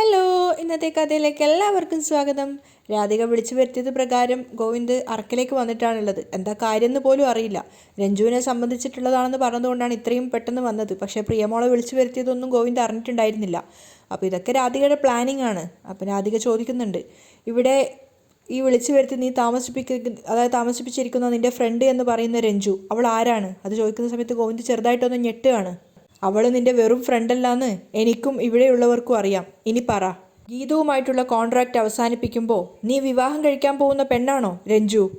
Hello ഇന്നത്തെ കഥയിലേക്ക് എല്ലാവർക്കും സ്വാഗതം. രാധിക വിളിച്ചു വരുത്തിയത് പ്രകാരം ഗോവിന്ദ് അറക്കിലേക്ക് വന്നിട്ടാണുള്ളത്. എന്താ കാര്യം എന്ന് പോലും അറിയില്ല. രഞ്ജുവിനെ സംബന്ധിച്ചിട്ടുള്ളതാണെന്ന് പറഞ്ഞതുകൊണ്ടാണ് ഇത്രയും പെട്ടെന്ന് വന്നത്. പക്ഷേ പ്രിയമോളെ വിളിച്ചു വരുത്തിയതൊന്നും ഗോവിന്ദ് അറിഞ്ഞിട്ടുണ്ടായിരുന്നില്ല. അപ്പോൾ ഇതൊക്കെ രാധികയുടെ പ്ലാനിങ് ആണ്. അപ്പോൾ രാധിക ചോദിക്കുന്നുണ്ട്. ഇവിടെ ഈ വിളിച്ചു വരുത്തി നീ താമസിപ്പിക്ക അതായത് താമസിപ്പിച്ചിരിക്കുന്ന നിന്റെ ഫ്രണ്ട് എന്ന് പറയുന്ന രഞ്ജു അവൾ ആരാണ്? അത് ചോദിക്കുന്ന സമയത്ത് ഗോവിന്ദ് ചെറുതായിട്ടൊന്ന് ഞെട്ടുകയാണ്. അവൾ നിന്റെ വെറും ഫ്രണ്ടല്ലാന്ന് എനിക്കും ഇവിടെയുള്ളവർക്കും അറിയാം. ഇനി പറ. ഗീതവുമായിട്ടുള്ള കോൺട്രാക്റ്റ് അവസാനിപ്പിക്കുമ്പോൾ നീ വിവാഹം കഴിക്കാൻ പോകുന്ന പെണ്ണാണോ രഞ്ജു?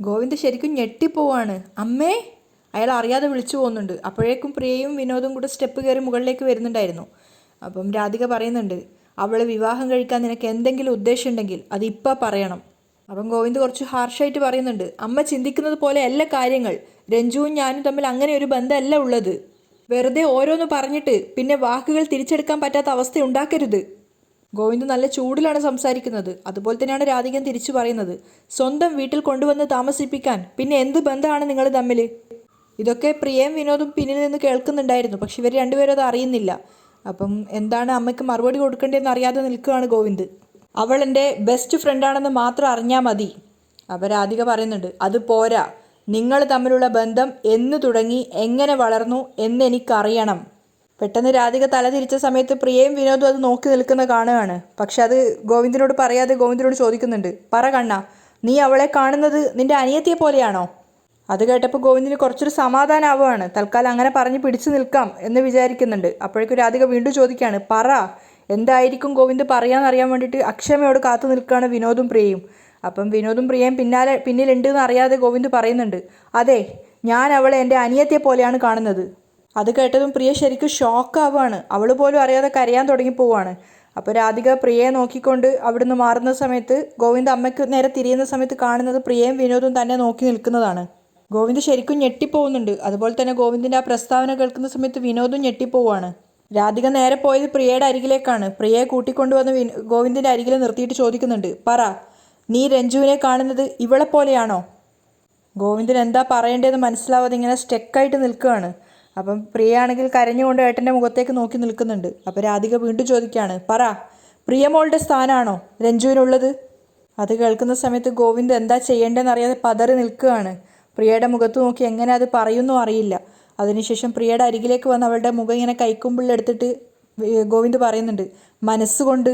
ഗോവിന്ദ് ശരിക്കും ഞെട്ടിപ്പോവാണ്. അമ്മേ! അയാൾ അറിയാതെ വിളിച്ചു പോകുന്നുണ്ട്. അപ്പോഴേക്കും പ്രിയയും വിനോദും കൂടെ സ്റ്റെപ്പ് കയറി മുകളിലേക്ക് വരുന്നുണ്ടായിരുന്നു. അപ്പം രാധിക പറയുന്നുണ്ട് അവളെ വിവാഹം കഴിക്കാൻ നിനക്ക് എന്തെങ്കിലും ഉദ്ദേശമുണ്ടെങ്കിൽ അത് ഇപ്പം പറയണം. അപ്പം ഗോവിന്ദ് കുറച്ച് ഹാർഷായിട്ട് പറയുന്നുണ്ട് അമ്മ ചിന്തിക്കുന്നത് പോലെ എല്ലാ കാര്യങ്ങൾ. രഞ്ജുവും ഞാനും തമ്മിൽ അങ്ങനെ ഒരു ബന്ധമല്ല ഉള്ളത്. വെറുതെ ഓരോന്ന് പറഞ്ഞിട്ട് പിന്നെ വാക്കുകൾ തിരിച്ചെടുക്കാൻ പറ്റാത്ത അവസ്ഥ ഉണ്ടാക്കരുത്. ഗോവിന്ദ് നല്ല ചൂടിലാണ് സംസാരിക്കുന്നത്. അതുപോലെ തന്നെയാണ് രാധികൻ തിരിച്ചു പറയുന്നത്. സ്വന്തം വീട്ടിൽ കൊണ്ടുവന്ന് താമസിപ്പിക്കാൻ പിന്നെ എന്ത് ബന്ധമാണ് നിങ്ങൾ തമ്മിൽ ഇതൊക്കെ പ്രിയയും വിനോദും പിന്നിൽ നിന്ന് കേൾക്കുന്നുണ്ടായിരുന്നു. പക്ഷെ ഇവർ രണ്ടുപേരും അത് അറിയുന്നില്ല. അപ്പം എന്താണ് അമ്മയ്ക്ക് മറുപടി കൊടുക്കേണ്ടതെന്ന് അറിയാതെ നിൽക്കുകയാണ് ഗോവിന്ദ്. അവൾ എന്റെ ബെസ്റ്റ് ഫ്രണ്ടാണെന്ന് മാത്രം അറിഞ്ഞാൽ മതി. അപ്പോൾ രാധിക പറയുന്നുണ്ട് അത് പോരാ. നിങ്ങൾ തമ്മിലുള്ള ബന്ധം എന്ന് തുടങ്ങി എങ്ങനെ വളർന്നു എന്നെനിക്കറിയണം പെട്ടെന്ന് രാധിക തല തിരിച്ച സമയത്ത് പ്രിയയും വിനോദും അത് നോക്കി നിൽക്കുന്ന കാണുകയാണ്. പക്ഷെ അത് ഗോവിന്ദനോട് പറയാതെ ഗോവിന്ദനോട് ചോദിക്കുന്നുണ്ട്. പറ കണ്ണ നീ അവളെ കാണുന്നത് നിന്റെ അനിയത്തിയെ പോലെയാണോ? അത് കേട്ടപ്പോൾ ഗോവിന്ദിന് കുറച്ചൊരു സമാധാനമാവുകയാണ് തൽക്കാലം അങ്ങനെ പറഞ്ഞ് പിടിച്ചു നിൽക്കാം എന്ന് വിചാരിക്കുന്നുണ്ട്. അപ്പോഴേക്കും രാധിക വീണ്ടും ചോദിക്കുകയാണ് പറ എന്തായിരിക്കും ഗോവിന്ദ് പറയാന്നറിയാൻ വേണ്ടിയിട്ട് അക്ഷമയോട് കാത്തു നിൽക്കുകയാണ് വിനോദും പ്രിയയും. അപ്പം വിനോദും പ്രിയയും പിന്നാലെ പിന്നിലുണ്ട് എന്ന് അറിയാതെ ഗോവിന്ദ് പറയുന്നുണ്ട് അതെ ഞാൻ അവളെ എന്റെ അനിയത്തെ പോലെയാണ് കാണുന്നത്. അത് കേട്ടതും പ്രിയ ശരിക്കും ഷോക്കാവാണ്. അവൾ പോലും അറിയാതെ കരയാൻ തുടങ്ങി പോവാണ്. അപ്പോൾ രാധിക പ്രിയയെ നോക്കിക്കൊണ്ട് അവിടുന്ന് മാറുന്ന സമയത്ത് ഗോവിന്ദ് അമ്മയ്ക്ക് നേരെ തിരിയുന്ന സമയത്ത് കാണുന്നത് പ്രിയയും വിനോദും തന്നെ നോക്കി നിൽക്കുന്നതാണ്. ഗോവിന്ദ് ശരിക്കും ഞെട്ടിപ്പോകുന്നുണ്ട് അതുപോലെ തന്നെ ഗോവിന്ദിന്റെ ആ പ്രസ്താവന കേൾക്കുന്ന സമയത്ത് വിനോദും ഞെട്ടിപ്പോവാണ്. രാധിക നേരെ പോയത് പ്രിയയുടെ അരികിലേക്കാണ്. പ്രിയയെ കൂട്ടിക്കൊണ്ടുവന്ന് വിൻ ഗോവിന്ദിന്റെ അരികിൽ നിർത്തിയിട്ട് ചോദിക്കുന്നുണ്ട് പറ നീ രഞ്ജുവിനെ കാണുന്നത് ഇവളെ പോലെയാണോ? ഗോവിന്ദൻ എന്താ പറയേണ്ടതെന്ന് മനസ്സിലാവാതെ ഇങ്ങനെ സ്റ്റെക്കായിട്ട് നിൽക്കുകയാണ്. അപ്പം പ്രിയയാണെങ്കിൽ കരഞ്ഞുകൊണ്ട് ഏട്ടന്റെ മുഖത്തേക്ക് നോക്കി നിൽക്കുന്നുണ്ട്. അപ്പോൾ രാധിക വീണ്ടും ചോദിക്കുകയാണ് പറ പ്രിയമോളുടെ സ്ഥാനമാണോ രഞ്ജുവിനുള്ളത്? അത് കേൾക്കുന്ന സമയത്ത് ഗോവിന്ദ് എന്താ ചെയ്യേണ്ടതെന്ന് അറിയാതെ പതറി നിൽക്കുകയാണ്. പ്രിയയുടെ മുഖത്ത് നോക്കി എങ്ങനെ അത് പറയുന്നു അറിയില്ല. അതിനുശേഷം പ്രിയയുടെ അരികിലേക്ക് വന്ന് അവളുടെ മുഖം ഇങ്ങനെ കൈക്കുമ്പിളെടുത്തിട്ട് ഗോവിന്ദ് പറയുന്നുണ്ട് മനസ്സുകൊണ്ട്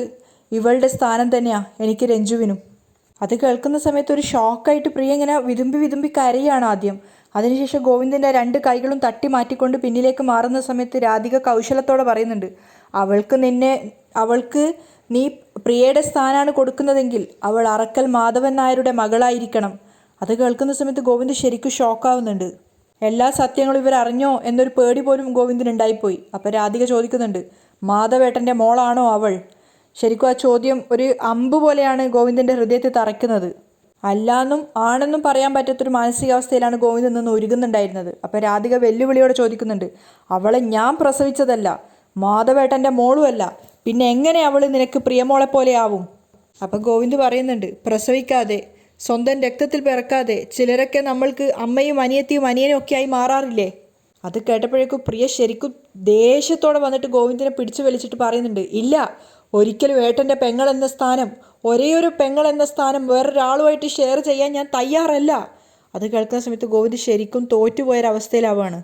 ഇവളുടെ സ്ഥാനം തന്നെയാ എനിക്ക് രഞ്ജുവിനും. അത് കേൾക്കുന്ന സമയത്ത് ഒരു ഷോക്കായിട്ട് പ്രിയ ഇങ്ങനെ വിതുമ്പി വിതുമ്പി കരയാണ് ആദ്യം. അതിനുശേഷം ഗോവിന്ദന്റെ രണ്ട് കൈകളും തട്ടി മാറ്റിക്കൊണ്ട് പിന്നിലേക്ക് മാറുന്ന സമയത്ത് രാധിക കൗശലത്തോടെ പറയുന്നുണ്ട് അവൾക്ക് നിന്നെ അവൾക്ക് നീ പ്രിയയുടെ സ്ഥാനാണ് കൊടുക്കുന്നതെങ്കിൽ അവൾ അറക്കൽ മാധവൻ നായരുടെ മകളായിരിക്കണം. അത് കേൾക്കുന്ന സമയത്ത് ഗോവിന്ദ് ശരിക്കും ഷോക്കാവുന്നുണ്ട്. എല്ലാ സത്യങ്ങളും ഇവർ അറിഞ്ഞോ? എന്നൊരു പേടി പോലും ഗോവിന്ദിനുണ്ടായിപ്പോയി അപ്പോൾ രാധിക ചോദിക്കുന്നുണ്ട് മാധവേട്ടന്റെ മോളാണോ അവൾ? ശരിക്കും ആ ചോദ്യം ഒരു അമ്പ് പോലെയാണ് ഗോവിന്ദന്റെ ഹൃദയത്തെ തറയ്ക്കുന്നത്. അല്ലാന്നും ആണെന്നും പറയാൻ പറ്റാത്തൊരു മാനസികാവസ്ഥയിലാണ് ഗോവിന്ദൻ നിന്ന് ഒരുങ്ങുന്നുണ്ടായിരുന്നത്. അപ്പോൾ രാധിക വെല്ലുവിളിയോടെ ചോദിക്കുന്നുണ്ട് അവളെ ഞാൻ പ്രസവിച്ചതല്ല മാധവേട്ടന്റെ മോളുമല്ല പിന്നെ എങ്ങനെ അവൾ നിനക്ക് പ്രിയമോളെ പോലെ ആവും അപ്പം ഗോവിന്ദ് പറയുന്നുണ്ട് പ്രസവിക്കാതെ സ്വന്തം രക്തത്തിൽ പിറക്കാതെ ചിലരൊക്കെ നമ്മൾക്ക് അമ്മയും അനിയത്തിയും അനിയനും ഒക്കെ ആയി മാറാറില്ലേ? അത് കേട്ടപ്പോഴേക്കും പ്രിയ ശരിക്കും ദേഷ്യത്തോടെ വന്നിട്ട് ഗോവിന്ദനെ പിടിച്ചു വലിച്ചിട്ട് പറയുന്നുണ്ട് ഇല്ല ഒരിക്കലും ഏട്ടന്റെ പെങ്ങൾ എന്ന സ്ഥാനം ഒരേ ഒരു പെങ്ങൾ എന്ന സ്ഥാനം വേറൊരാളുമായിട്ട് ഷെയർ ചെയ്യാൻ ഞാൻ തയ്യാറല്ല. അത് കേൾക്കുന്ന സമയത്ത് ഗോവിന്ദ് ശരിക്കും തോറ്റുപോയൊരവസ്ഥയിലാവാണ്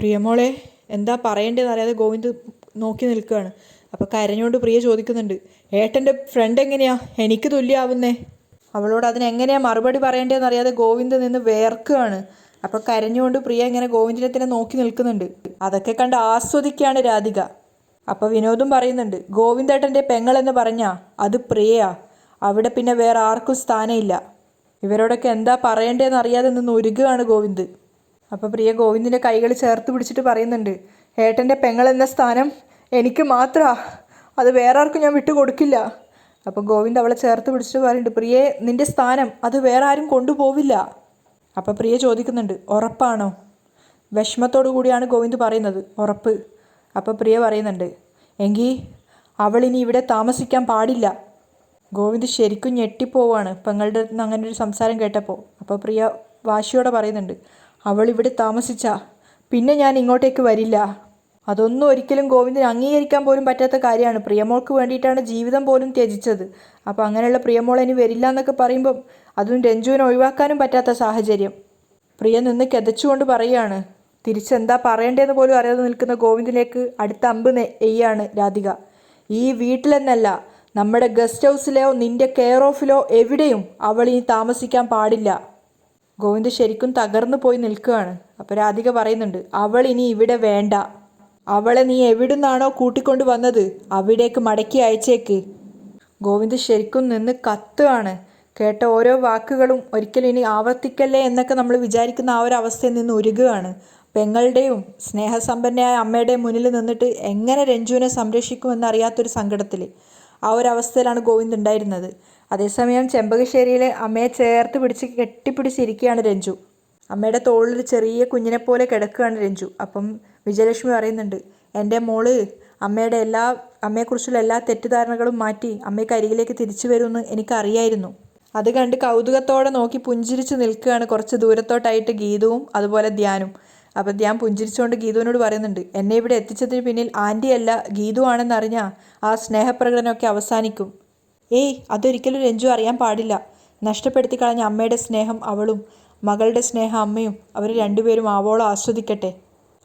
പ്രിയമോളെ എന്താ പറയേണ്ടതെന്ന് അറിയാതെ ഗോവിന്ദ് നോക്കി നിൽക്കുകയാണ്. അപ്പോൾ കരഞ്ഞുകൊണ്ട് പ്രിയ ചോദിക്കുന്നുണ്ട് ഏട്ടന്റെ ഫ്രണ്ട് എങ്ങനെയാ? എനിക്ക് തുല്യാവുന്നേ? അവളോട് അതിനെങ്ങനെയാ മറുപടി പറയേണ്ടതെന്ന് അറിയാതെ ഗോവിന്ദ് നിന്ന് വേർക്കുകയാണ്. അപ്പോൾ കരഞ്ഞുകൊണ്ട് പ്രിയ ഇങ്ങനെ ഗോവിന്ദിനെ തന്നെ നോക്കി നിൽക്കുന്നുണ്ട്. അതൊക്കെ കണ്ട് ആസ്വദിക്കുകയാണ് രാധിക. അപ്പോൾ വിനോദും പറയുന്നുണ്ട് ഗോവിന്ദേട്ടന്റെ പെങ്ങളെന്ന് പറഞ്ഞാ അത് പ്രിയയാ. അവിടെ പിന്നെ വേറെ ആർക്കും സ്ഥാനമില്ല. ഇവരോടൊക്കെ എന്താ പറയേണ്ടതെന്ന് അറിയാതെ നിന്ന് ഒരുക്കുകയാണ് ഗോവിന്ദ്. അപ്പോൾ പ്രിയ ഗോവിന്ദിന്റെ കൈകൾ ചേർത്ത് പിടിച്ചിട്ട് പറയുന്നുണ്ട് ഏട്ടന്റെ പെങ്ങളെന്ന സ്ഥാനം എനിക്ക് മാത്രമാ അത് വേറെ ആർക്കും ഞാൻ വിട്ടു കൊടുക്കില്ല. അപ്പോൾ ഗോവിന്ദ് അവളെ ചേർത്ത് പിടിച്ചിട്ട് പറയുന്നുണ്ട് പ്രിയെ നിന്റെ സ്ഥാനം അത് വേറെ ആരും കൊണ്ടുപോവില്ല. അപ്പോൾ പ്രിയ ചോദിക്കുന്നുണ്ട് ഉറപ്പാണോ? വിഷമത്തോടു കൂടിയാണ് ഗോവിന്ദ് പറയുന്നത് ഉറപ്പ്. അപ്പോൾ പ്രിയ പറയുന്നുണ്ട് എങ്കിൽ അവൾ ഇനി ഇവിടെ താമസിക്കാൻ പാടില്ല. ഗോവിന്ദ് ശരിക്കും ഞെട്ടിപ്പോവാണ്. പെങ്ങളുടെ അടുത്ത് നിന്ന് അങ്ങനെ ഒരു സംസാരം കേട്ടപ്പോൾ അപ്പോൾ പ്രിയ വാശിയോടെ പറയുന്നുണ്ട് അവൾ ഇവിടെ താമസിച്ച. പിന്നെ ഞാൻ ഇങ്ങോട്ടേക്ക് വരില്ല. അതൊന്നും ഒരിക്കലും ഗോവിന്ദന് അംഗീകരിക്കാൻ പോലും പറ്റാത്ത കാര്യമാണ്. പ്രിയമോൾക്ക് വേണ്ടിയിട്ടാണ് ജീവിതം പോലും ത്യജിച്ചത്. അപ്പോൾ അങ്ങനെയുള്ള പ്രിയമോൾ ഇനി വരില്ല എന്നൊക്കെ പറയുമ്പം അതും രഞ്ജുവിനെ ഒഴിവാക്കാനും പറ്റാത്ത സാഹചര്യം. പ്രിയ നിന്ന് കിതച്ചുകൊണ്ട് പറയുകയാണ് തിരിച്ചെന്താ പറയേണ്ടതെന്ന് പോലും അറിയാതെ നിൽക്കുന്ന ഗോവിന്ദിലേക്ക് അടുത്ത അമ്പ് എയ്യാണ് രാധിക. ഈ വീട്ടിലെന്നല്ല നമ്മുടെ ഗസ്റ്റ് ഹൗസിലോ നിന്റെ കെയർ ഓഫിലോ എവിടെയും അവൾ ഇനി താമസിക്കാൻ പാടില്ല. ഗോവിന്ദ് ശരിക്കും തകർന്നു പോയി നിൽക്കുകയാണ്. അപ്പോൾ രാധിക പറയുന്നുണ്ട് അവൾ ഇനി ഇവിടെ വേണ്ട. അവളെ നീ എവിടുന്നാണോ കൂട്ടിക്കൊണ്ട് വന്നത് അവിടേക്ക് മടക്കി അയച്ചേക്ക്. ഗോവിന്ദ് ശരിക്കും നിന്ന് കത്തുകയാണ്. കേട്ട ഓരോ വാക്കുകളും ഒരിക്കലും ഇനി ആവർത്തിക്കല്ലേ എന്നൊക്കെ നമ്മൾ വിചാരിക്കുന്ന ആ ഒരു അവസ്ഥയിൽ നിന്ന് ഉരുകുകയാണ്. പെങ്ങളുടെയും സ്നേഹസമ്പന്നയായ അമ്മയുടെയും മുന്നിൽ നിന്നിട്ട് എങ്ങനെ രഞ്ജുവിനെ സംരക്ഷിക്കുമെന്നറിയാത്തൊരു സങ്കടത്തിൽ ആ ഒരു അവസ്ഥയിലാണ് ഗോവിന്ദ് ഉണ്ടായിരുന്നത്. അതേസമയം ചെമ്പകശ്ശേരിയിലെ അമ്മയെ ചേർത്ത് പിടിച്ച് കെട്ടിപ്പിടിച്ചിരിക്കുകയാണ് രഞ്ജു. അമ്മയുടെ തോളിൽ ചെറിയ കുഞ്ഞിനെ പോലെ കിടക്കുകയാണ് രഞ്ജു. അപ്പം വിജയലക്ഷ്മി പറയുന്നുണ്ട് എന്റെ മോൾ അമ്മയുടെ എല്ലാ അമ്മയെക്കുറിച്ചുള്ള എല്ലാ തെറ്റിദ്ധാരണകളും മാറ്റി അമ്മയ്ക്ക് അരികിലേക്ക് തിരിച്ചു വരുമെന്ന് എനിക്കറിയായിരുന്നു. അത് കണ്ട് കൗതുകത്തോടെ നോക്കി പുഞ്ചിരിച്ച് നിൽക്കുകയാണ് കുറച്ച് ദൂരത്തോട്ടായിട്ട് ഗീതവും അതുപോലെ ധ്യാനും. അപ്പം ഞാൻ പുഞ്ചിരിച്ചുകൊണ്ട് ഗീതുവിനോട് പറയുന്നുണ്ട് എന്നെ ഇവിടെ എത്തിച്ചതിന് പിന്നിൽ ആന്റിയല്ല ഗീതു ആണെന്നറിഞ്ഞാൽ ആ സ്നേഹപ്രകടനമൊക്കെ അവസാനിക്കും. ഏയ് അതൊരിക്കലും രഞ്ജു അറിയാൻ പാടില്ല. നഷ്ടപ്പെടുത്തി കളഞ്ഞ അമ്മയുടെ സ്നേഹം അവളും മകളുടെ സ്നേഹം അമ്മയും അവർ രണ്ടുപേരും ആവോളം ആസ്വദിക്കട്ടെ.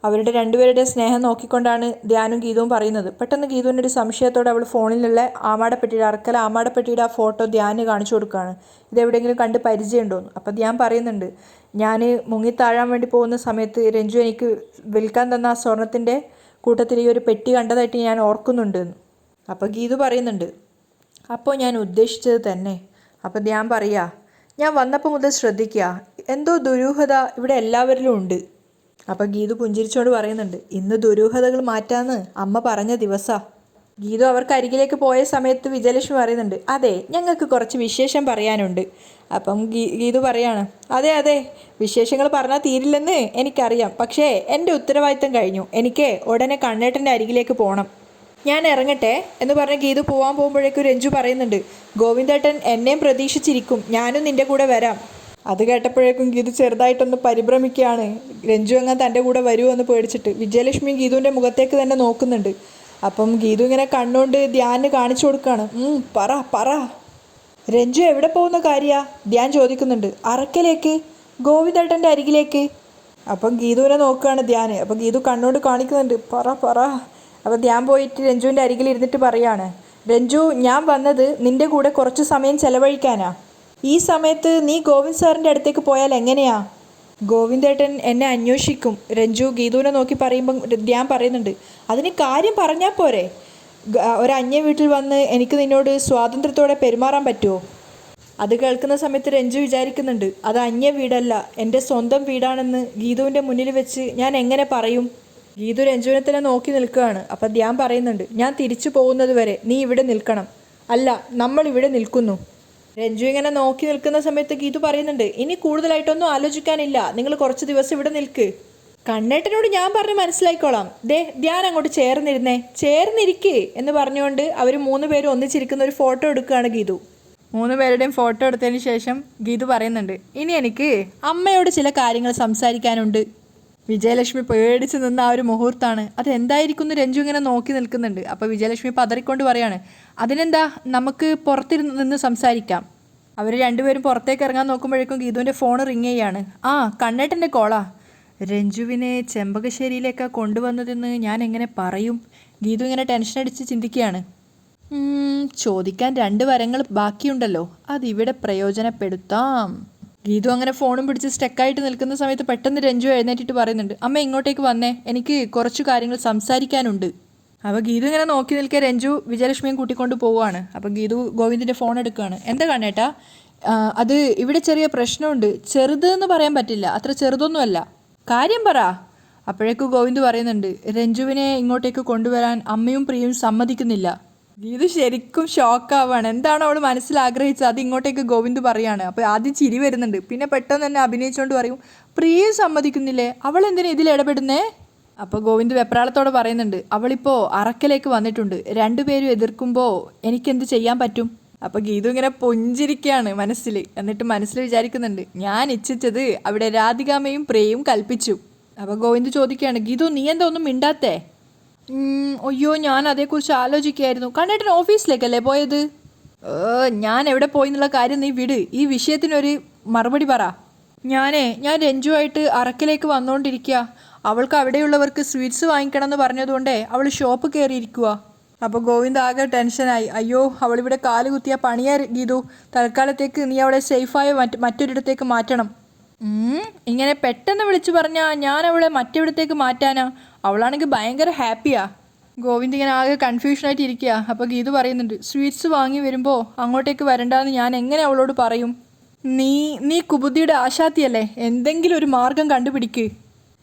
അവരുടെ രണ്ടുപേരുടെ സ്നേഹം നോക്കിക്കൊണ്ടാണ് ധ്യാനും ഗീതവും പറയുന്നത്. പെട്ടെന്ന് ഗീതുവിന്റെ ഒരു സംശയത്തോടെ അവൾ ഫോണിലുള്ള ആമാടപ്പെട്ടിയുടെ അറക്കല ആമാടപ്പെട്ടിയുടെ ആ ഫോട്ടോ ധ്യാന് കാണിച്ചു കൊടുക്കുകയാണ് ഇത് എവിടെയെങ്കിലും കണ്ട് പരിചയമുണ്ടോ അപ്പോൾ ധ്യാൻ പറയുന്നുണ്ട് ഞാൻ മുങ്ങിത്താഴാൻ വേണ്ടി പോകുന്ന സമയത്ത് രഞ്ജു എനിക്ക് വിൽക്കാൻ തന്ന ആ സ്വർണത്തിന്റെ കൂട്ടത്തിൽ ഈ ഒരു പെട്ടി കണ്ടതായിട്ട് ഞാൻ ഓർക്കുന്നുണ്ട്. അപ്പോൾ ഗീതു പറയുന്നുണ്ട് അപ്പോൾ ഞാൻ ഉദ്ദേശിച്ചത് തന്നെ. അപ്പോൾ ഞാൻ പറയാ ഞാൻ വന്നപ്പോൾ മുതൽ ശ്രദ്ധിക്കുക എന്തോ ദുരൂഹത ഇവിടെ എല്ലാവരിലും ഉണ്ട്. അപ്പോൾ ഗീതു പുഞ്ചിരിച്ചോട് പറയുന്നുണ്ട് ഇന്ന് ദുരൂഹതകൾ മാറ്റാന്ന് അമ്മ പറഞ്ഞ ദിവസാ. ഗീതു അവർക്ക് അരികിലേക്ക് പോയ സമയത്ത് വിജയലക്ഷ്മി പറയുന്നുണ്ട് അതെ ഞങ്ങൾക്ക് കുറച്ച് വിശേഷം പറയാനുണ്ട്. അപ്പം ഗീതു പറയാണ് അതെ അതെ വിശേഷങ്ങൾ പറഞ്ഞാൽ തീരില്ലെന്ന് എനിക്കറിയാം പക്ഷേ എന്റെ ഉത്തരവാദിത്തം കഴിഞ്ഞു എനിക്ക് ഉടനെ കണ്ണേട്ടന്റെ അരികിലേക്ക് പോകണം ഞാൻ ഇറങ്ങട്ടെ എന്ന് പറഞ്ഞ് ഗീതു പോകാൻ പോകുമ്പോഴേക്കും രഞ്ജു പറയുന്നുണ്ട് ഗോവിന്ദേട്ടൻ എന്നെയും പ്രതീക്ഷിച്ചിരിക്കും ഞാനും നിന്റെ കൂടെ വരാം. അത് കേട്ടപ്പോഴേക്കും ഗീതു ചെറുതായിട്ടൊന്ന് പരിഭ്രമിക്കുകയാണ്. രഞ്ജു അങ്ങ് തന്റെ കൂടെ വരുമോ എന്ന് പേടിച്ചിട്ട് വിജയലക്ഷ്മി ഗീതുവിന്റെ മുഖത്തേക്ക് തന്നെ നോക്കുന്നുണ്ട്. അപ്പം ഗീതു ഇങ്ങനെ കണ്ണുകൊണ്ട് ധ്യാന് കാണിച്ചു കൊടുക്കുകയാണ് പറ പറ. രഞ്ജു എവിടെ പോകുന്ന കാര്യാ? ധ്യാൻ ചോദിക്കുന്നുണ്ട്. അറക്കലേക്ക് ഗോവിന്ദേട്ടന്റെ അരികിലേക്ക്. അപ്പം ഗീതുവിനെ നോക്കുകയാണ് ധ്യാന്. അപ്പം ഗീതു കണ്ണുകൊണ്ട് കാണിക്കുന്നുണ്ട്. പറ പറ. അപ്പം ധ്യാൻ പോയിട്ട് രഞ്ജുവിന്റെ അരികിൽ ഇരുന്നിട്ട് പറയാണ്. രഞ്ജു ഞാൻ വന്നത് നിന്റെ കൂടെ കുറച്ച് സമയം ചെലവഴിക്കാനാ. ഈ സമയത്ത് നീ ഗോവിന്ദ് സാറിന്റെ അടുത്തേക്ക് പോയാൽ എങ്ങനെയാ? ഗോവിന്ദേട്ടൻ എന്നെ അന്വേഷിക്കും. രഞ്ജു ഗീതുവിനെ നോക്കി പറയുമ്പം ധ്യാൻ പറയുന്നുണ്ട്. അതിന് കാര്യം പറഞ്ഞാൽ പോരെ? ഒരു അന്യ വീട്ടിൽ വന്ന് എനിക്ക് നിന്നോട് സ്വാതന്ത്ര്യത്തോടെ പെരുമാറാൻ പറ്റുമോ അത് കേൾക്കുന്ന സമയത്ത് രഞ്ജു വിചാരിക്കുന്നുണ്ട് അത് അന്യ വീടല്ല. എന്റെ സ്വന്തം വീടാണെന്ന് ഗീതുവിന്റെ മുന്നിൽ വെച്ച് ഞാൻ എങ്ങനെ പറയും? ഗീതു രഞ്ജുവിനെ തന്നെ നോക്കി നിൽക്കുകയാണ്. അപ്പം ധ്യാൻ പറയുന്നുണ്ട് ഞാൻ തിരിച്ചു പോകുന്നത് വരെ നീ ഇവിടെ നിൽക്കണം. അല്ല നമ്മൾ ഇവിടെ നിൽക്കുന്നു. രഞ്ജു ഇങ്ങനെ നോക്കി നിൽക്കുന്ന സമയത്ത് ഗീതു പറയുന്നുണ്ട് ഇനി കൂടുതലായിട്ടൊന്നും ആലോചിക്കാനില്ല. നിങ്ങൾ കുറച്ച് ദിവസം ഇവിടെ നിൽക്ക്. കണ്ണേട്ടനോട് ഞാൻ പറഞ്ഞ് മനസ്സിലായിക്കോളാം. ദേ ധ്യാൻ അങ്ങോട്ട് ചേർന്നിരുന്നേ. ചേർന്നിരിക്കേ. എന്ന് പറഞ്ഞുകൊണ്ട് അവർ മൂന്ന് പേരും ഒന്നിച്ചിരിക്കുന്ന ഒരു ഫോട്ടോ എടുക്കുകയാണ് ഗീതു. മൂന്ന് പേരുടെയും ഫോട്ടോ എടുത്തതിന് ശേഷം ഗീതു പറയുന്നുണ്ട് ഇനി എനിക്ക് അമ്മയോട് ചില കാര്യങ്ങൾ സംസാരിക്കാനുണ്ട്. വിജയലക്ഷ്മി പേടിച്ച് നിന്ന ആ ഒരു മുഹൂർത്താണ്. അത് എന്തായിരിക്കും രഞ്ജു ഇങ്ങനെ നോക്കി നിൽക്കുന്നുണ്ട്. അപ്പോൾ വിജയലക്ഷ്മി പതറിക്കൊണ്ട് പറയാണ് അതിനെന്താ? നമുക്ക് പുറത്തിരുന്ന് നിന്ന് സംസാരിക്കാം. അവർ രണ്ടുപേരും പുറത്തേക്ക് ഇറങ്ങാൻ നോക്കുമ്പോഴേക്കും ഗീതുവിന്റെ ഫോൺ റിങ് ചെയ്യാണ്. ആ കണ്ണേട്ടന്റെ കോളാ. രഞ്ജുവിനെ ചെമ്പകശ്ശേരിയിലേക്ക് കൊണ്ടുവന്നതെന്ന് ഞാൻ എങ്ങനെ പറയും? ഗീതു ഇങ്ങനെ ടെൻഷൻ അടിച്ച് ചിന്തിക്കുകയാണ്. ചോദിക്കാൻ രണ്ട് വരങ്ങൾ ബാക്കിയുണ്ടല്ലോ. അതിവിടെ പ്രയോജനപ്പെടുത്താം. ഗീതു അങ്ങനെ ഫോണും പിടിച്ച് സ്റ്റക്കായിട്ട് നിൽക്കുന്ന സമയത്ത് പെട്ടെന്ന് രഞ്ജു എഴുന്നേറ്റിട്ട് പറയുന്നുണ്ട് അമ്മ ഇങ്ങോട്ടേക്ക് വന്നേ എനിക്ക് കുറച്ച് കാര്യങ്ങൾ സംസാരിക്കാനുണ്ട്. അപ്പോൾ ഗീതു ഇങ്ങനെ നോക്കി നിൽക്കുക രഞ്ജു വിജയലക്ഷ്മിയും കൂട്ടിക്കൊണ്ട് പോവുകയാണ്. അപ്പോൾ ഗീതു ഗോവിന്ദിന്റെ ഫോൺ എടുക്കുകയാണ്. എന്താ കാണേട്ടാ അത് ഇവിടെ ചെറിയ പ്രശ്നമുണ്ട്. ചെറുത് എന്ന് പറയാൻ പറ്റില്ല. അത്ര ചെറുതൊന്നുമല്ല. കാര്യം പറ. അപ്പോഴേക്കും ഗോവിന്ദ് പറയുന്നുണ്ട് രഞ്ജുവിനെ ഇങ്ങോട്ടേക്ക് കൊണ്ടുവരാൻ അമ്മയും പ്രിയയും സമ്മതിക്കുന്നില്ല. ഗീതു ശരിക്കും ഷോക്ക് ആവാണ്. എന്താണ് അവൾ മനസ്സിൽ ആഗ്രഹിച്ചത് അത് ഇങ്ങോട്ടേക്ക് ഗോവിന്ദ് പറയാണ്. അപ്പോൾ ആദ്യം ചിരി വരുന്നുണ്ട്. പിന്നെ പെട്ടെന്ന് തന്നെ അഭിനയിച്ചുകൊണ്ട് പറയും പ്രിയ സമ്മതിക്കുന്നില്ലേ? അവൾ എന്തിനാ ഇതിൽ ഇടപെടുന്നേ? അപ്പോൾ ഗോവിന്ദ് വെപ്രാളത്തോടെ പറയുന്നുണ്ട് അവളിപ്പോൾ അറക്കലേക്ക് വന്നിട്ടുണ്ട്. രണ്ടുപേരും എതിർക്കുമ്പോൾ എനിക്കെന്ത് ചെയ്യാൻ പറ്റും? അപ്പോൾ ഗീതു ഇങ്ങനെ പൊഞ്ചിരിക്കുകയാണ് മനസ്സിൽ എന്നിട്ട് മനസ്സിൽ വിചാരിക്കുന്നുണ്ട് ഞാൻ ഇച്ഛിച്ചത് അവിടെ രാധികാമയും പ്രിയയും കൽപ്പിച്ചു. അപ്പോൾ ഗോവിന്ദ് ചോദിക്കുകയാണ് ഗീതു നീ എന്താ ഒന്നും മിണ്ടാത്തേ? അയ്യോ ഞാൻ അതേക്കുറിച്ച് ആലോചിക്കുകയായിരുന്നു. കണ്ണേട്ടൻ ഓഫീസിലേക്കല്ലേ പോയത്? ഞാൻ എവിടെ പോയി എന്നുള്ള കാര്യം നീ വിട്. ഈ വിഷയത്തിനൊരു മറുപടി പറ. ഞാനേ ഞാൻ രഞ്ജുവായിട്ട് അറക്കിലേക്ക് വന്നുകൊണ്ടിരിക്കുക അവൾക്ക് അവിടെയുള്ളവർക്ക് സ്വീറ്റ്സ് വാങ്ങിക്കണം എന്ന് പറഞ്ഞതുകൊണ്ടേ അവൾ ഷോപ്പ് കയറിയിരിക്കുക അപ്പോൾ ഗോവിന്ദ് ആകെ ടെൻഷനായി. അയ്യോ അവളിവിടെ കാൽ കുത്തിയ പണിയാ ഗീതു. തൽക്കാലത്തേക്ക് നീ അവളെ സേഫായ മറ്റ് മറ്റൊരിടത്തേക്ക് മാറ്റണം. ഇങ്ങനെ പെട്ടെന്ന് വിളിച്ചു പറഞ്ഞാൽ ഞാൻ അവളെ മറ്റെവിടത്തേക്ക് മാറ്റാനാ? അവളാണെങ്കിൽ ഭയങ്കര ഹാപ്പിയാ. ഗോവിന്ദ് ഇങ്ങനെ ആകെ കൺഫ്യൂഷനായിട്ട് ഇരിക്കുക അപ്പോൾ ഗീതു പറയുന്നുണ്ട് സ്വീറ്റ്സ് വാങ്ങി വരുമ്പോൾ അങ്ങോട്ടേക്ക് വരണ്ടെന്ന് ഞാൻ എങ്ങനെ അവളോട് പറയും? നീ നീ കുബുദ്ധിയുടെ ആശാത്തിയല്ലേ? എന്തെങ്കിലും ഒരു മാർഗം കണ്ടുപിടിക്ക്.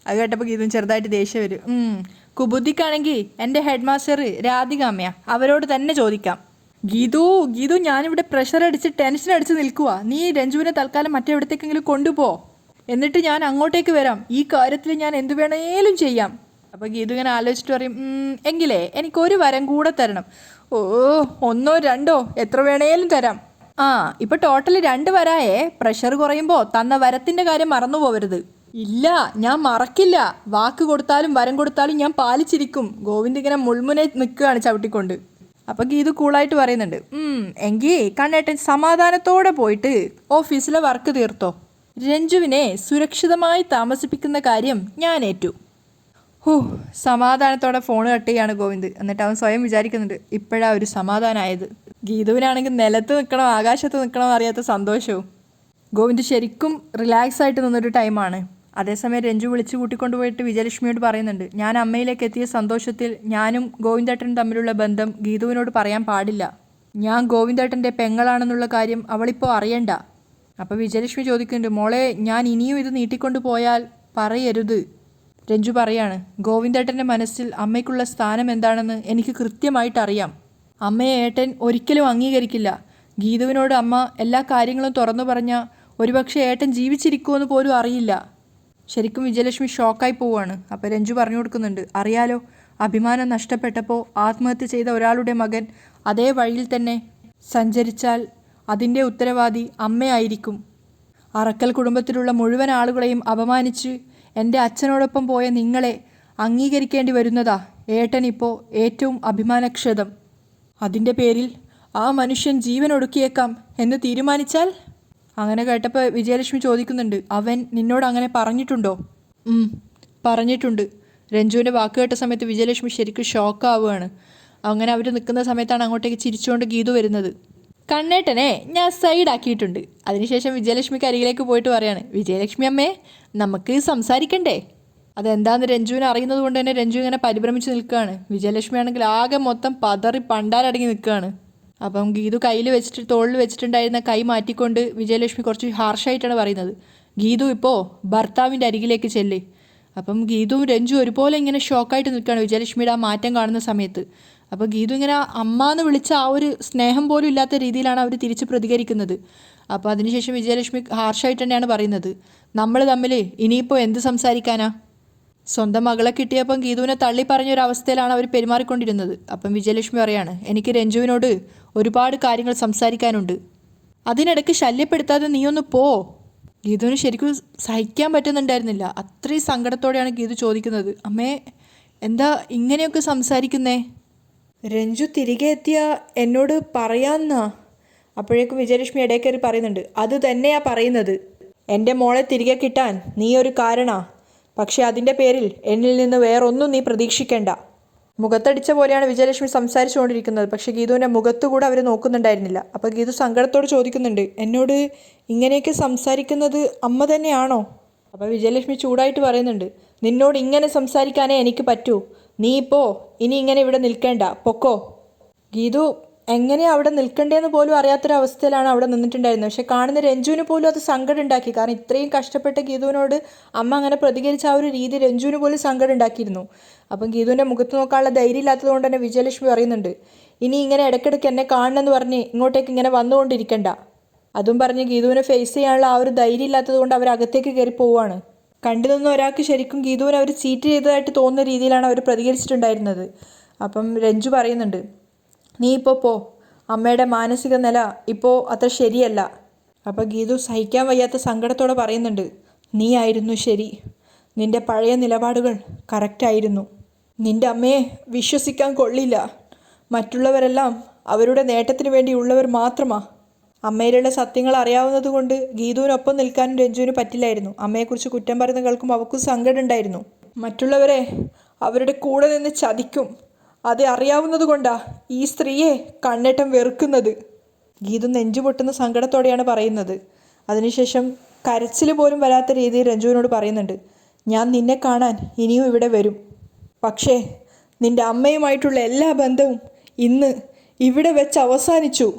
അത് കേട്ടപ്പോൾ ഗീതും ചെറുതായിട്ട് ദേഷ്യം വരും. കുബുദ്ധിക്കാണെങ്കിൽ എന്റെ ഹെഡ് മാസ്റ്റർ രാധികാമ്മയാ. അവരോട് തന്നെ ചോദിക്കാം. ഗീതു ഗീതു ഞാനിവിടെ പ്രഷർ അടിച്ച് ടെൻഷൻ അടിച്ച് നിൽക്കുക നീ രഞ്ജുവിനെ തൽക്കാലം മറ്റെവിടത്തേക്കെങ്കിലും കൊണ്ടുപോ. എന്നിട്ട് ഞാൻ അങ്ങോട്ടേക്ക് വരാം. ഈ കാര്യത്തിൽ ഞാൻ എന്തു വേണേലും ചെയ്യാം. അപ്പോൾ ഗീതു ഇങ്ങനെ ആലോചിച്ചിട്ട് പറയും എങ്കിലേ എനിക്ക് ഒരു വരം കൂടെ തരണം. ഓ ഒന്നോ രണ്ടോ? എത്ര വേണേലും തരാം. ആ ഇപ്പൊ ടോട്ടലി രണ്ട് വരായേ. പ്രഷർ കുറയുമ്പോൾ തന്ന വരത്തിന്റെ കാര്യം മറന്നു പോവരുത്. ഇല്ല ഞാൻ മറക്കില്ല. വാക്ക് കൊടുത്താലും വരം കൊടുത്താലും ഞാൻ പാലിച്ചിരിക്കും. ഗോവിന്ദ് ഇങ്ങനെ മുൾമുനെ നിൽക്കുകയാണ് ചവിട്ടിക്കൊണ്ട്. അപ്പൊ ഗീതു കൂളായിട്ട് പറയുന്നുണ്ട് എങ്കിൽ കണ്ണേട്ടൻ സമാധാനത്തോടെ പോയിട്ട് ഓഫീസിലെ വർക്ക് തീർത്തോ. രഞ്ജുവിനെ സുരക്ഷിതമായി താമസിപ്പിക്കുന്ന കാര്യം ഞാൻ ഏറ്റു. ഹോ സമാധാനത്തോടെ ഫോൺ കട്ട് ചെയ്യാണ് ഗോവിന്ദ്. എന്നിട്ട് അവൻ സ്വയം വിചാരിക്കുന്നുണ്ട് ഇപ്പോഴാ ഒരു സമാധാനമായത് ഗീതുവിനാണെങ്കിൽ നിലത്ത് നിൽക്കണോ ആകാശത്ത് നിൽക്കണോ അറിയാത്ത സന്തോഷവും. ഗോവിന്ദ് ശരിക്കും റിലാക്സ് ആയിട്ട് നിന്നൊരു ടൈമാണ് അതേസമയം രഞ്ജു വിളിച്ചു കൂട്ടിക്കൊണ്ടുപോയിട്ട് വിജയലക്ഷ്മിയോട് പറയുന്നുണ്ട് ഞാൻ അമ്മയിലേക്ക് എത്തിയ സന്തോഷത്തിൽ ഞാനും ഗോവിന്ദേട്ടനും തമ്മിലുള്ള ബന്ധം ഗീതുവിനോട് പറയാൻ പാടില്ല. ഞാൻ ഗോവിന്ദേട്ടന്റെ പെങ്ങളാണെന്നുള്ള കാര്യം അവളിപ്പോൾ അറിയണ്ട. അപ്പോൾ വിജയലക്ഷ്മി ചോദിക്കുന്നുണ്ട് മോളെ ഞാൻ ഇനിയും ഇത് നീട്ടിക്കൊണ്ടു പോയാൽ പറയരുത്. രഞ്ജു പറയാണ് ഗോവിന്ദേട്ടന്റെ മനസ്സിൽ അമ്മയ്ക്കുള്ള സ്ഥാനം എന്താണെന്ന് എനിക്ക് കൃത്യമായിട്ട് അറിയാം അമ്മയെ ഏട്ടൻ ഒരിക്കലും അംഗീകരിക്കില്ല. ഗീതുവിനോട് അമ്മ എല്ലാ കാര്യങ്ങളും തുറന്നു പറഞ്ഞ ഒരുപക്ഷെ ഏട്ടൻ ജീവിച്ചിരിക്കുമെന്ന് പോലും അറിയില്ല. ശരിക്കും വിജയലക്ഷ്മി ഷോക്കായി പോവുകയാണ്. അപ്പോൾ രഞ്ജു പറഞ്ഞു കൊടുക്കുന്നുണ്ട് അറിയാലോ അഭിമാനം നഷ്ടപ്പെട്ടപ്പോൾ ആത്മഹത്യ ചെയ്ത ഒരാളുടെ മകൻ അതേ വഴിയിൽ തന്നെ സഞ്ചരിച്ചാൽ അതിന്റെ ഉത്തരവാദി അമ്മയായിരിക്കും. അറക്കൽ കുടുംബത്തിലുള്ള മുഴുവൻ ആളുകളെയും അപമാനിച്ച് എന്റെ അച്ഛനോടൊപ്പം പോയ നിങ്ങളെ അംഗീകരിക്കേണ്ടി വരുന്നതാ ഏട്ടൻ ഇപ്പോൾ ഏറ്റവും അഭിമാനക്ഷതം. അതിന്റെ പേരിൽ ആ മനുഷ്യൻ ജീവൻ ഒടുക്കിയേക്കാം എന്ന് തീരുമാനിച്ചാൽ? അങ്ങനെ കേട്ടപ്പോൾ വിജയലക്ഷ്മി ചോദിക്കുന്നുണ്ട് അവൻ നിന്നോട് അങ്ങനെ പറഞ്ഞിട്ടുണ്ടോ? പറഞ്ഞിട്ടുണ്ട്. രഞ്ജുവിന്റെ വാക്ക് കേട്ട സമയത്ത് വിജയലക്ഷ്മി ശരിക്കും ഷോക്കാവുകയാണ് അങ്ങനെ അവർ നിൽക്കുന്ന സമയത്താണ് അങ്ങോട്ടേക്ക് ചിരിച്ചുകൊണ്ട് ഗീതു വരുന്നത്. കണ്ണേട്ടനെ ഞാൻ സൈഡാക്കിയിട്ടുണ്ട്. അതിനുശേഷം വിജയലക്ഷ്മിക്ക് അരികിലേക്ക് പോയിട്ട് പറയാണ് വിജയലക്ഷ്മി അമ്മേ നമുക്ക് സംസാരിക്കണ്ടേ? അതെന്താന്ന് രഞ്ജുവിനെ അറിയുന്നത് കൊണ്ട് തന്നെ രഞ്ജു ഇങ്ങനെ പരിഭ്രമിച്ച് നിൽക്കുകയാണ്. വിജയലക്ഷ്മി ആണെങ്കിൽ ആകെ മൊത്തം പതറി പണ്ടാലടങ്ങി നിൽക്കുകയാണ്. അപ്പം ഗീതു കയ്യിൽ വെച്ചിട്ട് തോളിൽ വെച്ചിട്ടുണ്ടായിരുന്ന കൈ മാറ്റിക്കൊണ്ട് വിജയലക്ഷ്മി കുറച്ച് ഹാർഷായിട്ടാണ് പറയുന്നത്. ഗീതു ഇപ്പോൾ ഭർത്താവിന്റെ അരികിലേക്ക് ചെല്ലേ. അപ്പം ഗീതുവും രഞ്ജു ഒരുപോലെ ഇങ്ങനെ ഷോക്കായിട്ട് നിൽക്കുകയാണ് വിജയലക്ഷ്മിയുടെ ആ മാറ്റം കാണുന്ന സമയത്ത്. അപ്പോൾ ഗീതു ഇങ്ങനെ അമ്മ എന്ന് വിളിച്ച ആ ഒരു സ്നേഹം പോലും ഇല്ലാത്ത രീതിയിലാണ് അവർ തിരിച്ച് പ്രതികരിക്കുന്നത്. അപ്പോൾ അതിനുശേഷം വിജയലക്ഷ്മി ഹാർഷായിട്ട് തന്നെയാണ് പറയുന്നത്. നമ്മൾ തമ്മിൽ ഇനിയിപ്പോൾ എന്ത് സംസാരിക്കാനാ? സ്വന്തം മകളെ കിട്ടിയപ്പം ഗീതുവിനെ തള്ളി പറഞ്ഞൊരവസ്ഥയിലാണ് അവർ പെരുമാറിക്കൊണ്ടിരുന്നത്. അപ്പം വിജയലക്ഷ്മി പറയാണ് എനിക്ക് രഞ്ജുവിനോട് ഒരുപാട് കാര്യങ്ങൾ സംസാരിക്കാനുണ്ട്. അതിനിടയ്ക്ക് ശല്യപ്പെടുത്താതെ നീയൊന്ന് പോ. ഗീതുവിന് ശരിക്കും സഹിക്കാൻ പറ്റുന്നുണ്ടായിരുന്നില്ല. അത്രയും സങ്കടത്തോടെയാണ് ഗീതു ചോദിക്കുന്നത്. അമ്മേ എന്താ ഇങ്ങനെയൊക്കെ സംസാരിക്കുന്നേ? രഞ്ജു തിരികെ എത്തിയ എന്നോട് പറയാന്നാ. അപ്പോഴേക്കും വിജയലക്ഷ്മി ഇടയിൽ കയറി പറയുന്നുണ്ട് അത് തന്നെയാ പറയുന്നത്. എന്റെ മോളെ തിരികെ കിട്ടാൻ നീ ഒരു കാരണാ. പക്ഷേ അതിന്റെ പേരിൽ എന്നിൽ നിന്ന് വേറൊന്നും നീ പ്രതീക്ഷിക്കേണ്ട. മുഖത്തടിച്ച പോലെയാണ് വിജയലക്ഷ്മി സംസാരിച്ചുകൊണ്ടിരിക്കുന്നത്. പക്ഷേ ഗീതുവിന്റെ മുഖത്തുകൂടെ അവർ നോക്കുന്നുണ്ടായിരുന്നില്ല. അപ്പോൾ ഗീതു സങ്കടത്തോട് ചോദിക്കുന്നുണ്ട് എന്നോട് ഇങ്ങനെയൊക്കെ സംസാരിക്കുന്നത് അമ്മ തന്നെയാണോ? അപ്പോൾ വിജയലക്ഷ്മി ചൂടായിട്ട് പറയുന്നുണ്ട് നിന്നോട് ഇങ്ങനെ സംസാരിക്കാനേ എനിക്ക് പറ്റൂ. നീ പോ. ഇനി ഇങ്ങനെ ഇവിടെ നിൽക്കേണ്ട. പൊക്കോ. ഗീതു എങ്ങനെ അവിടെ നിൽക്കണ്ടേന്ന് പോലും അറിയാത്തൊരവസ്ഥയിലാണ് അവിടെ നിന്നിട്ടുണ്ടായിരുന്നത്. പക്ഷെ കാണുന്ന രഞ്ജുവിന് പോലും അത് സങ്കടം ഉണ്ടാക്കി കാരണം ഇത്രയും കഷ്ടപ്പെട്ട ഗീതുവിനോട് അമ്മ അങ്ങനെ പ്രതികരിച്ച ആ ഒരു രീതി രഞ്ജുവിന് പോലും സങ്കടം ഉണ്ടാക്കിയിരുന്നു അപ്പം ഗീതുവിന്റെ മുഖത്ത് നോക്കാനുള്ള ധൈര്യം ഇല്ലാത്തത് കൊണ്ട് തന്നെ വിജയലക്ഷ്മി പറയുന്നുണ്ട് ഇനി ഇങ്ങനെ ഇടയ്ക്കിടയ്ക്ക് എന്നെ കാണണമെന്ന് പറഞ്ഞ് ഇങ്ങോട്ടേക്ക് ഇങ്ങനെ വന്നുകൊണ്ടിരിക്കണ്ട. അതും പറഞ്ഞ് ഗീതുവിനെ ഫേസ് ചെയ്യാനുള്ള ആ ഒരു ധൈര്യം ഇല്ലാത്തത് കൊണ്ട് അവർ അകത്തേക്ക് കയറി പോവുകയാണ്. കണ്ടു ഒരാൾക്ക് ശരിക്കും ഗീതുവിനെ അവർ ചീറ്റ് ചെയ്തതായിട്ട് തോന്നുന്ന രീതിയിലാണ് അവർ പ്രതികരിച്ചിട്ടുണ്ടായിരുന്നത്. അപ്പം രഞ്ജു പറയുന്നുണ്ട് നീ ഇപ്പോൾ പോ. അമ്മയുടെ മാനസിക നില ഇപ്പോൾ അത്ര ശരിയല്ല. അപ്പോൾ ഗീതു സഹിക്കാൻ വയ്യാത്ത സങ്കടത്തോടെ പറയുന്നുണ്ട് നീ ആയിരുന്നു ശരി. നിന്റെ പഴയ നിലപാടുകൾ കറക്റ്റായിരുന്നു നിന്റെ അമ്മയെ വിശ്വസിക്കാൻ കൊള്ളില്ല. മറ്റുള്ളവരെല്ലാം അവരുടെ നേട്ടത്തിന് വേണ്ടിയുള്ളവർ മാത്രമാ. അമ്മയിലുള്ള സത്യങ്ങൾ അറിയാവുന്നതുകൊണ്ട് ഗീതുവിനൊപ്പം നിൽക്കാനും രഞ്ജുവിന് പറ്റില്ലായിരുന്നു. അമ്മയെക്കുറിച്ച് കുറ്റം പറയുന്ന കേൾക്കുമ്പോൾ അവൾക്കും സങ്കടം ഉണ്ടായിരുന്നു. മറ്റുള്ളവരെ അവരുടെ കൂടെ നിന്ന് ചതിക്കും. അത് അറിയാവുന്നത് കൊണ്ടാ ഈ സ്ത്രീയെ കണ്ണേട്ടം വെറുക്കുന്നത്. ഗീതു നെഞ്ചു പൊട്ടുന്ന സങ്കടത്തോടെയാണ് പറയുന്നത്. അതിനുശേഷം കരച്ചിൽ പോലും വരാത്ത രീതിയിൽ രഞ്ജുവിനോട് പറയുന്നുണ്ട്. ഞാൻ നിന്നെ കാണാൻ ഇനിയും ഇവിടെ വരും. പക്ഷേ നിന്റെ അമ്മയുമായിട്ടുള്ള എല്ലാ ബന്ധവും ഇന്ന് ഇവിടെ വെച്ച് അവസാനിച്ചു.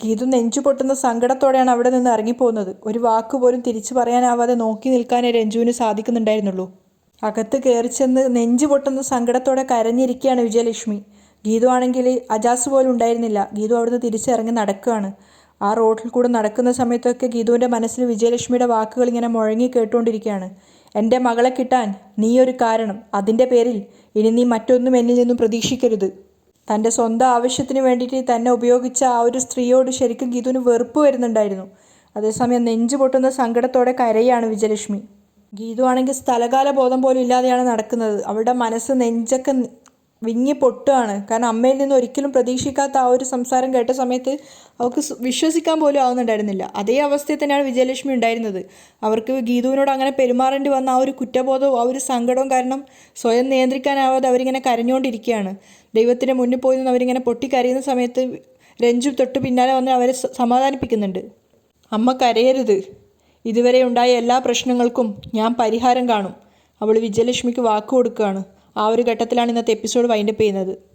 ഗീതു നെഞ്ചു പൊട്ടുന്ന സങ്കടത്തോടെയാണ് അവിടെ നിന്ന് ഇറങ്ങിപ്പോകുന്നത്. ഒരു വാക്ക് പോലും തിരിച്ചു പറയാനാവാതെ നോക്കി നിൽക്കാനേ രഞ്ജുവിന് സാധിക്കുന്നുണ്ടായിരുന്നുള്ളൂ. അകത്ത് കയറി ചെന്ന് നെഞ്ചു പൊട്ടുന്ന സങ്കടത്തോടെ കരഞ്ഞിരിക്കുകയാണ് വിജയലക്ഷ്മി. ഗീതു ആണെങ്കിൽ അജാസ് പോലും ഉണ്ടായിരുന്നില്ല. ഗീതു അവിടുന്ന് തിരിച്ചിറങ്ങി നടക്കുകയാണ്. ആ റോഡിൽ കൂടെ നടക്കുന്ന സമയത്തൊക്കെ ഗീതുവിന്റെ മനസ്സിൽ വിജയലക്ഷ്മിയുടെ വാക്കുകൾ ഇങ്ങനെ മുഴങ്ങി കേട്ടുകൊണ്ടിരിക്കുകയാണ്. എന്റെ മകളെ കിട്ടാൻ നീ ഒരു കാരണം. അതിന്റെ പേരിൽ ഇനി നീ മറ്റൊന്നും എന്നിൽ നിന്നും പ്രതീക്ഷിക്കരുത്. തന്റെ സ്വന്തം ആവശ്യത്തിന് വേണ്ടിയിട്ട് തന്നെ ഉപയോഗിച്ച ആ ഒരു സ്ത്രീയോട് ശരിക്കും ഗീതുവിന് വെറുപ്പ് വരുന്നുണ്ടായിരുന്നു. അതേസമയം നെഞ്ചു പൊട്ടുന്ന സങ്കടത്തോടെ കരയാണ് വിജയലക്ഷ്മി. ഗീതു ആണെങ്കിൽ സ്ഥലകാല ബോധം പോലും ഇല്ലാതെയാണ് നടക്കുന്നത്. അവളുടെ മനസ്സ് നെഞ്ചൊക്കെ വിങ്ങി പൊട്ടുകയാണ് കാരണം അമ്മയിൽ നിന്ന് ഒരിക്കലും പ്രതീക്ഷിക്കാത്ത ആ ഒരു സംസാരം കേട്ട സമയത്ത് അവർക്ക് വിശ്വസിക്കാൻ പോലും ആവുന്നുണ്ടായിരുന്നില്ല. അതേ അവസ്ഥയിൽ തന്നെയാണ് വിജയലക്ഷ്മി ഉണ്ടായിരുന്നത്. അവർക്ക് ഗീതുവിനോട് അങ്ങനെ പെരുമാറേണ്ടി വന്ന ആ ഒരു കുറ്റബോധവും ആ ഒരു സങ്കടവും കാരണം സ്വയം നിയന്ത്രിക്കാനാവാതെ അവരിങ്ങനെ കരഞ്ഞുകൊണ്ടിരിക്കുകയാണ്. ദൈവത്തിന്റെ മുന്നിൽ പോയി നിന്ന് അവരിങ്ങനെ പൊട്ടിക്കരയുന്ന സമയത്ത് രഞ്ജു തൊട്ട് പിന്നാലെ വന്ന് അവരെ സമാധാനിപ്പിക്കുന്നുണ്ട്. അമ്മ കരയരുത്. ഇതുവരെ ഉണ്ടായ എല്ലാ പ്രശ്നങ്ങൾക്കും ഞാൻ പരിഹാരം കാണും. അവൾ വിജയലക്ഷ്മിക്ക് വാക്ക് കൊടുക്കുകയാണ്. ആ ഒരു ഘട്ടത്തിലാണ് ഇന്നത്തെ എപ്പിസോഡ് വൈൻഡപ്പ് ചെയ്യുന്നത്.